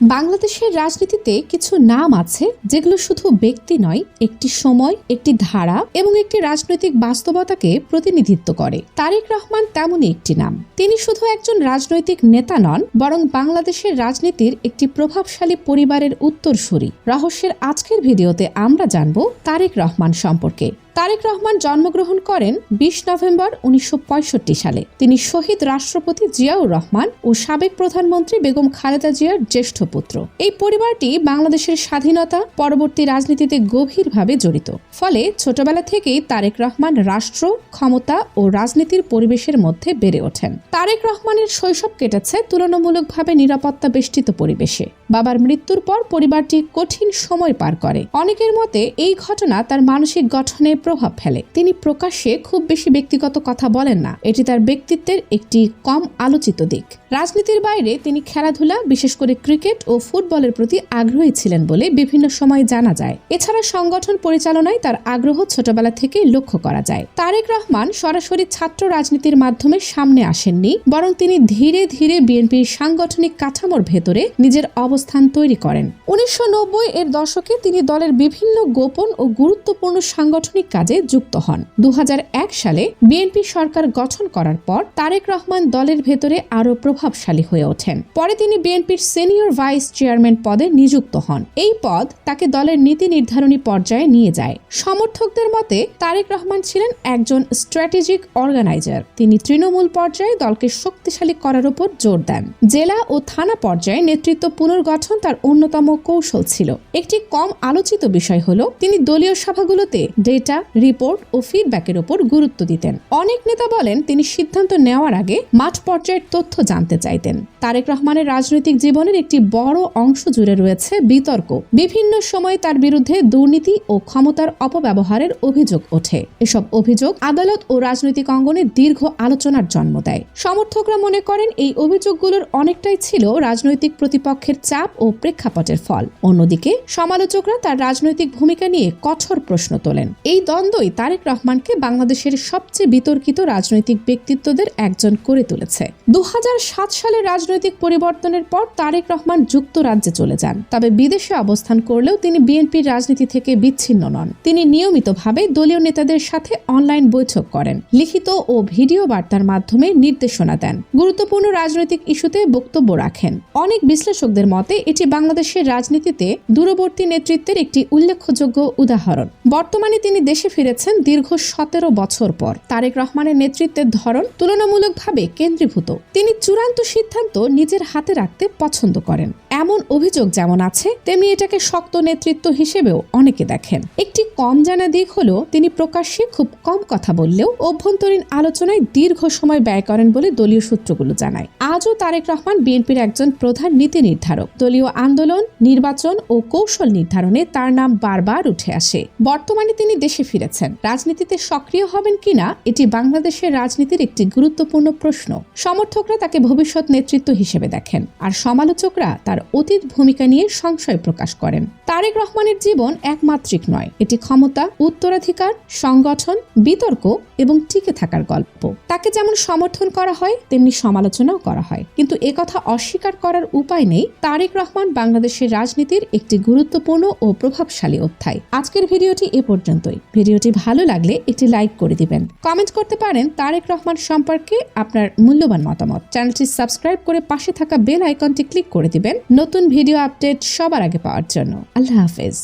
বাংলাদেশের রাজনীতিতে কিছু নাম আছে যেগুলো শুধু ব্যক্তি নয়, একটি সময়, একটি ধারা এবং একটি রাজনৈতিক বাস্তবতাকে প্রতিনিধিত্ব করে। তারেক রহমান তেমনই একটি নাম। তিনি শুধু একজন রাজনৈতিক নেতা নন, বরং বাংলাদেশের রাজনীতির একটি প্রভাবশালী পরিবারের উত্তরসূরি। রহস্যের আজকের ভিডিওতে আমরা জানব তারেক রহমান সম্পর্কে। তারেক রহমান জন্মগ্রহণ করেন বিশ নভেম্বর উনিশশো পঁয়ষট্টি সালে। তিনি শহীদ রাষ্ট্রপতি জিয়াউর রহমান ও সাবেক প্রধানমন্ত্রী বেগম খালেদা জিয়ার জ্যেষ্ঠ পুত্র। এই পরিবারটি বাংলাদেশের স্বাধীনতা, পরবর্তী রাজনীতিতে গভীরভাবে জড়িত। ফলে ছোটবেলা থেকেই তারেক রহমান রাষ্ট্র, ক্ষমতা ও রাজনীতির পরিবেশের মধ্যে বেড়ে ওঠেন। তারেক রহমানের শৈশব কেটেছে তুলনামূলকভাবে নিরাপত্তা বেষ্টিত পরিবেশে। বাবার মৃত্যুর পর পরিবারটি কঠিন সময় পার করে। অনেকের মতে এই ঘটনা তার মানসিক গঠনে প্রভাব ফেলে। তিনি প্রকাশ্যে খুব বেশি ব্যক্তিগত কথা বলেন না। এটি তার ব্যক্তিত্বের একটি কম আলোচিত দিক। রাজনীতির বাইরে তিনি খেলাধুলা, বিশেষ করে ক্রিকেট ও ফুটবলের প্রতি আগ্রহী ছিলেন বলে বিভিন্ন সময় জানা যায়। এছাড়া সংগঠন পরিচালনায় তার আগ্রহ ছোটবেলা থেকেই লক্ষ্য করা যায়। তারেক রহমান সরাসরি ছাত্র রাজনীতির মাধ্যমে সামনে আসেননি, বরং তিনি ধীরে ধীরে বিএনপির সাংগঠনিক কাঠামোর ভেতরে নিজের অবস্থান তৈরি করেন। উনিশশো নব্বই এর দশকে তিনি দলের বিভিন্ন গোপন ও গুরুত্বপূর্ণ সাংগঠনিক কাজে যুক্ত হন। দু হাজার এক সালে বিএনপি সরকার গঠন করার পর তারেক রহমান দলের ভেতরে আরও প্রভাবশালী হয়ে ওঠেন। পরে তিনি বিএনপির সিনিয়র ভাইস চেয়ারম্যান পদে নিযুক্ত হন। এই পদ তাকে দলের নীতি নির্ধারণী পর্যায়ে নিয়ে যায়। সমর্থকদের মতে, তারেক রহমান ছিলেন একজন স্ট্র্যাটেজিক অর্গানাইজার। তিনি তৃণমূল পর্যায়ে দলকে শক্তিশালী করার উপর জোর দেন। জেলা ও থানা পর্যায়ে নেতৃত্ব পুনর্গঠন তার অন্যতম কৌশল ছিল। একটি কম আলোচিত বিষয় হল, তিনি দলীয় সভাগুলোতে ডেটা রিপোর্ট ও ফিডব্যাকের উপর গুরুত্ব দিতেন। অনেক নেতা বলেন, তিনি সিদ্ধান্ত নেওয়ার আগে মাঠ পর্যায়ের তথ্য জানতে চাইতেন। তারেক রহমানের রাজনৈতিক জীবনের একটি বড় অংশ জুড়ে রয়েছে বিতর্ক। বিভিন্ন সময় তার বিরুদ্ধে দুর্নীতি ও ক্ষমতার অপব্যবহারের অভিযোগ ওঠে। এসব অভিযোগ আদালত ও রাজনৈতিক অঙ্গনে দীর্ঘ আলোচনার জন্ম দেয়। সমর্থকরা মনে করেন, এই অভিযোগগুলোর অনেকটাই ছিল রাজনৈতিক প্রতিপক্ষের চাপ ও প্রেক্ষাপটের ফল। অন্যদিকে, সমালোচকরা তার রাজনৈতিক ভূমিকা নিয়ে কঠোর প্রশ্ন তোলেন। এই দ্বন্দ্বই তারেক রহমানকে বাংলাদেশের সবচেয়ে বিতর্কিত রাজনৈতিক ব্যক্তিত্বদের একজন করে তুলেছে। দু সালের রাজনৈতিক পরিবর্তনের পর তারেক রহমান যুক্তরাজ্যে চলে যান। তবে বিদেশে অবস্থান করলেও তিনি বিএনপির রাজনীতি থেকে বিচ্ছিন্ন নন। তিনি নিয়মিতভাবে দলীয় নেতাদের সাথে অনলাইন বৈঠক করেন, লিখিত ও ভিডিও বার্তার মাধ্যমে নির্দেশনা দেন। গুরুত্বপূর্ণ রাজনৈতিক ইস্যুতে বক্তব্য রাখেন। অনেক বিশ্লেষকদের মতে, এটি বাংলাদেশের রাজনীতিতে দূরবর্তী নেতৃত্বের একটি উল্লেখযোগ্য উদাহরণ। বর্তমানে তিনি দেশে ফিরেছেন দীর্ঘ সতেরো বছর পর। তারেক রহমানের নেতৃত্বের ধরন তুলনামূলকভাবে কেন্দ্রীভূত। তিনি চূড়ান্ত সিদ্ধান্ত নিজের হাতে রাখতে পছন্দ করেন। এমন অভিযোগ যেমন আছে, তেমনি এটাকে শক্ত নেতৃত্ব হিসেবেও অনেকে দেখেন। একটি কম জানা দিক হলো, তিনি প্রকাশ্যে খুব কম কথা বললেও অভ্যন্তরীণ আলোচনায় দীর্ঘ সময় ব্যয় করেন বলে দলীয় সূত্রগুলো জানায়। আজও তারেক রহমান বিএনপির একজন প্রধান নীতি নির্ধারক। দলীয় আন্দোলন, নির্বাচন ও কৌশল নির্ধারণে তার নাম বারবার উঠে আসে। বর্তমানে তিনি দেশে ফিরেছেন। রাজনীতিতে সক্রিয় হবেন কিনা, এটি বাংলাদেশের রাজনীতির একটি গুরুত্বপূর্ণ প্রশ্ন। সমর্থকরা তাকে ভবিষ্যৎ নেতৃত্ব হিসেবে দেখেন, আর সমালোচকরা তার অতীত ভূমিকা নিয়ে সংশয় প্রকাশ করেন। তারেক রহমানের জীবন একমাত্রিক নয়, এটি ক্ষমতা, উত্তরাধিকার, সংগঠন, বিতর্ক এবং টিকে থাকার গল্প। তাকে যেমন সমর্থন করা হয়, তেমনি সমালোচনাও করা হয়। কিন্তু একথা অস্বীকার করার উপায় নেই। তারেক রহমান বাংলাদেশের রাজনীতির একটি গুরুত্বপূর্ণ ও প্রভাবশালী অধ্যায়। আজকের ভিডিওটি এ পর্যন্তই। ভিডিওটি ভালো লাগলে একটি লাইক করে দিবেন। কমেন্ট করতে পারেন তারেক রহমান সম্পর্কে আপনার মূল্যবান মতামত। চ্যানেলটি সাবস্ক্রাইব করে পাশে থাকা বেল আইকনটি ক্লিক করে দিবেন। নতুন ভিডিও আপডেট সবার আগে পাওয়ার জন্য। আল্লাহ হাফেজ।